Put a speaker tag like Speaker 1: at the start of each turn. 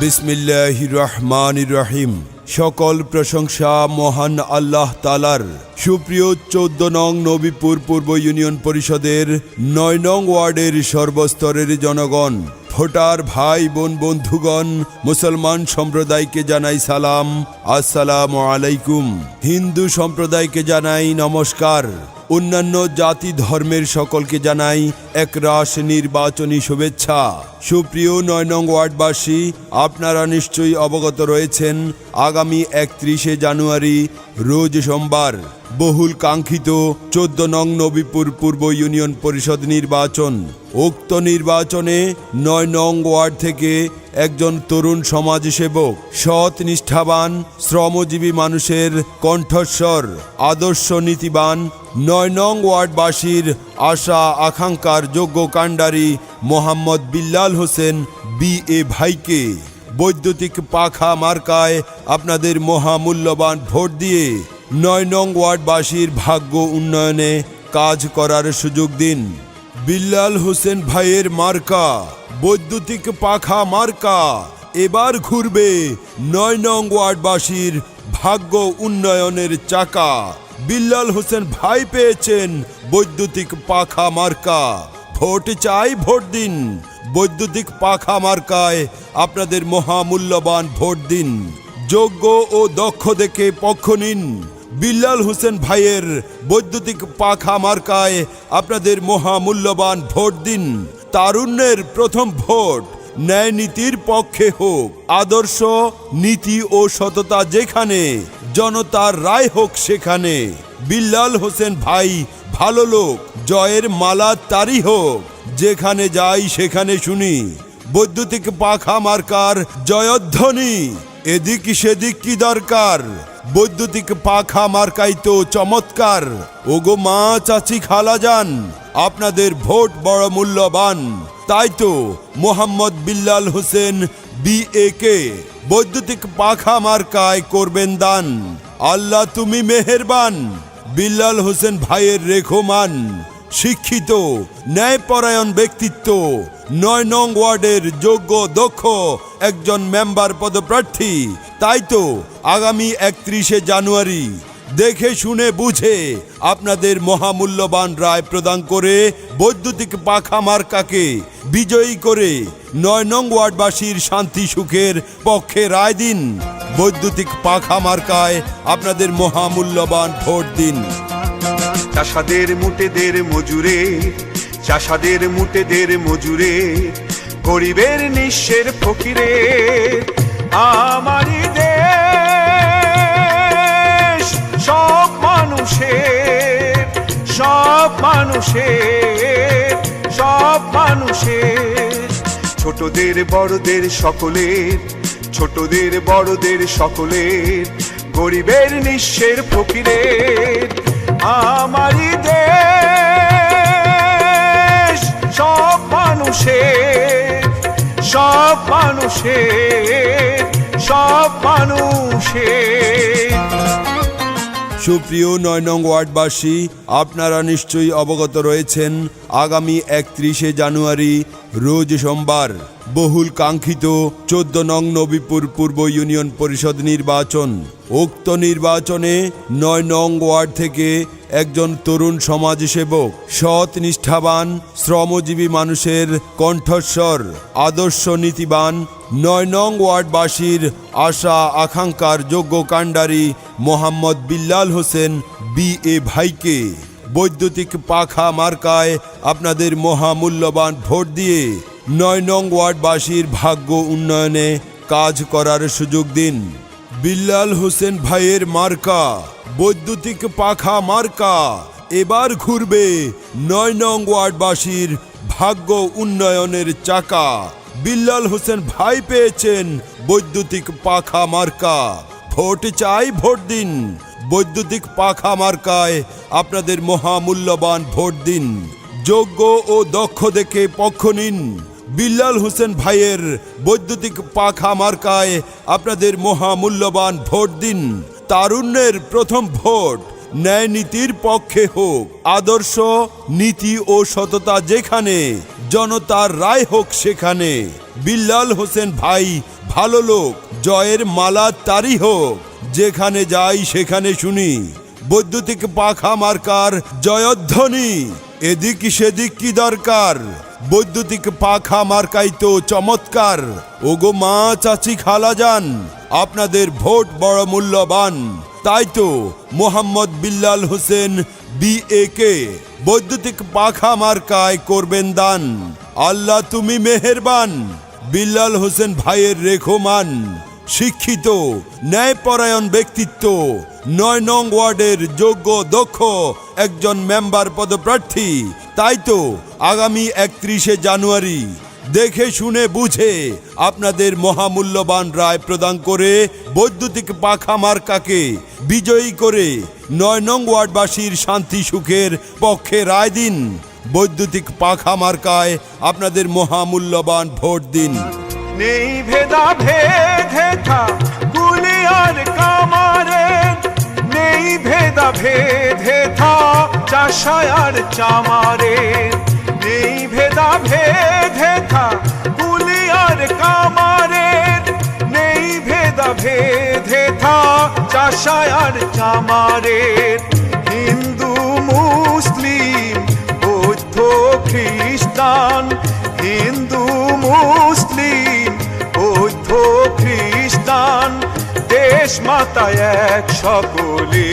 Speaker 1: বিসমিল্লাহ রহমান রহিম সকল প্রশংসা মহান আল্লাহ তালার সুপ্রিয় চোদ্দ নং নবীপুর পূর্ব ইউনিয়ন পরিষদের নয় নং ওয়ার্ডের সর্বস্তরের জনগণ, ভোটার ভাই, বোন, বন্ধুগণ, মুসলমান সম্প্রদায়কে জানাই সালাম। আসসালাম আলাইকুম। হিন্দু সম্প্রদায়কে জানাই নমস্কার। অন্যান্য জাতি ধর্মের সকলকে জানাই একরাশ নির্বাচনী শুভেচ্ছা। সুপ্রিয় নয় নং ওয়ার্ডবাসী, আপনারা নিশ্চয়ই অবগত রয়েছেন, আগামী একত্রিশে জানুয়ারি, রোজ সোমবার, বহুল কাঙ্ক্ষিত চোদ্দ নং নবীপুর পূর্ব ইউনিয়ন পরিষদ নির্বাচন। উক্ত নির্বাচনে নয় নং ওয়ার্ড থেকে একজন তরুণ সমাজসেবক, সৎ নিষ্ঠাবান, শ্রমজীবী মানুষের কণ্ঠস্বর, আদর্শ নীতিবান নয় নং ওয়ার্ডবাসীর আশা, আকাঙ্ক্ষার যোগ্য কাণ্ডারি মোহাম্মদ বিল্লাল হোসেন বি এ ভাইকে। বৈদ্যুতিক পাখা মার্কায় আপনাদের মহামূল্যবান ভোট দিয়ে নয় নং ওয়ার্ডবাসীর ভাগ্য উন্নয়নে কাজ করার সুযোগ দিন। বিল্লাল হোসেন ভাইয়ের মার্কা, বৈদ্যুতিক পাখা মার্কা, এবার ঘুরবে নয় নং ওয়ার্ডবাসীর ভাগ্য উন্নয়নের চাকা। বিল্লাল হোসেন ভাই পেয়েছেন বৈদ্যুতিক পাখা মার্কা। ভোট চাই ভোট দিন। বৈদ্যুতিক পাখা মার্কায় আপনাদের মহামূল্যবান ভোট দিন। যোগ্য ও দক্ষ দেখে পক্ষ নিন। বিল্লাল হোসেন ভাইয়ের বৈদ্যুতিক পাখা মার্কায় আপনাদের মহামূল্যবান ভোট দিন। তারুণ্যের প্রথম ভোট ন্যায় নীতির পক্ষে হোক, আদর্শ, নীতি ও সততা যেখানে, জনতার রায় হোক সেখানে। বিল্লাল হোসেন ভাই, ভালো লোক, জয়ের মালা তারই হোক, যেখানে যাই সেখানে শুনি। বৈদ্যুতিক পাখা মার্কার জয়ধ্বনি, এদিক সেদিক কি দরকার? বৈদ্যুতিক পাখা মার্কাই তো চমৎকার। ওগো মা, চাচি খালা যান আপনাদের ভোট বড় মূল্যবান। তাই তো মোহাম্মদ বিল্লাল হোসেন বি এ কে বৈদ্যুতিক পাখা মার্কায় করবেন দান। আল্লাহ তুমি মেহেরবান, বিল্লাল হোসেন ভাইয়ের রেখোমান, শিক্ষিত, ন্যায়পরায়ণ ব্যক্তিত্ব, নয় নং ওয়ার্ডের যোগ্য, দক্ষ একজন মেম্বার পদপ্রার্থী। তাই তো আগামী একত্রিশে জানুয়ারি দেখে শুনে বুঝে আপনাদের মহামূল্যবান রায় প্রদান করে বৈদ্যুতিক পাখা মার্কাকে বিজয়ী করে নয় নং ওয়ার্ডবাসীর শান্তি সুখের পক্ষে রায় দিন। বৈদ্যুতিক পাখা মার্কায় আপনাদের মহামূল্যবান ভোট দিন।
Speaker 2: চাষাদের মুটেদের মজুরে, চাষাদের মুটেদের মজুরে, গরিবের নিঃশ্বের ফকিরে, আমারই দেশ। মানুষের, সব মানুষের সব মানুষের। ছোটদের, বড়দের সকলের, ছোটদের, বড়দের সকলের, গরিবের নিঃস্বের ফকিরের। আমারই দেশ, সব মানুষের সব মানুষের সব মানুষের।
Speaker 1: সুপ্রিয় নয় নং ওয়ার্ডবাসী আপনারা নিশ্চয়ই অবগত রয়েছেন আগামী একত্রিশে জানুয়ারি রোজ সোমবার। বহুল কাঙ্ক্ষিত চোদ্দ নং নবীপুর পূর্ব ইউনিয়ন পরিষদ নির্বাচন। উক্ত নির্বাচনে নয় নং ওয়ার্ড থেকে একজন তরুণ সমাজসেবক, সৎ নিষ্ঠাবান, শ্রমজীবী মানুষের কণ্ঠস্বর, আদর্শ নীতিবান, নয় নং ওয়ার্ডবাসীর আশা আকাঙ্ক্ষার যোগ্য কাণ্ডারি মোহাম্মদ বিল্লাল হোসেন বি এ ভাইকে। বৈদ্যুতিক পাখা মার্কায় আপনাদের মহামূল্যবান ভোট দিয়ে নয় নং ওয়ার্ডবাসীর ভাগ্য উন্নয়নে কাজ করার সুযোগ দিন। বিল্লাল হোসেন ভাইয়ের মার্কা, বৈদ্যুতিক পাখা মার্কা, এবার ঘুরবে নয় নং ওয়ার্ডবাসীর ভাগ্য উন্নয়নের চাকা। বিল্লাল হোসেন ভাই পেয়েছেন বৈদ্যুতিক পাখা মার্কা। ভোট চাই ভোট দিন। বৈদ্যুতিক পাখা মার্কায় আপনাদের মহামূল্যবান ভোট দিন। যোগ্য ও দক্ষ দেখে পক্ষ নিন। বিল্লাল হোসেন ভাইয়ের বৈদ্যুতিক পাখা মার্কায় আপনাদের মহামূল্যবান ভোট দিন। তারুণ্যের প্রথম ভোট ন্যায় নীতির পক্ষে হোক। আদর্শ, নীতি ও সততা যেখানে, জনতার রায় হোক সেখানে। বিল্লাল হোসেন ভাই, ভালো লোক, জয়ের মালা তারই হোক। যেখানে যাই সেখানে শুনি। বৈদ্যুতিক পাখা মার্কার জয়ধ্বনি। এদিক সেদিক কি দরকার? বৈদ্যুতিক পাখা মার্কাই তো চমৎকার। ওগো মা চাচি খালা যান, আপনাদের ভোট বড় মূল্যবান। তাই তো মোহাম্মদ বিল্লাল হোসেন বিএ কে বৈদ্যুতিক পাখা মার্কায় করবেন দান। আল্লাহ তুমি মেহেরবান, বিল্লাল হোসেন ভাইয়ের রেখোমান শিক্ষিত, ন্যায়পরায়ণ ব্যক্তিত্ব, নয় নং ওয়ার্ডের যোগ্য, দক্ষ একজন মেম্বার পদপ্রার্থী। তাই তো আগামী একত্রিশে জানুয়ারি, দেখে শুনে বুঝে আপনাদের মহামূল্যবান রায় প্রদান করে বৈদ্যুতিক পাখা মার্কাকে বিজয়ী করে নয় নং ওয়ার্ডবাসীর শান্তি সুখের পক্ষে রায় দিন। বৈদ্যুতিক পাখা মার্কায় আপনাদের মহামূল্যবান ভোট দিন।
Speaker 2: নেই ভেদা ভেদে থা গুলিয়ার কামারে নেই ভেদা ভেদে থা চামারে নেই ভেদা ভেদে থা গুলিয়ার কামারে নেই ভেদা ভেদে থা চাষায়ার চামারে হিন্দু, মুসলিম, বৌদ্ধ, খ্রিস্টান হিন্দু মুসলিম বৌদ্ধ খ্রিস্টান দেশ মাতায় এক সকলে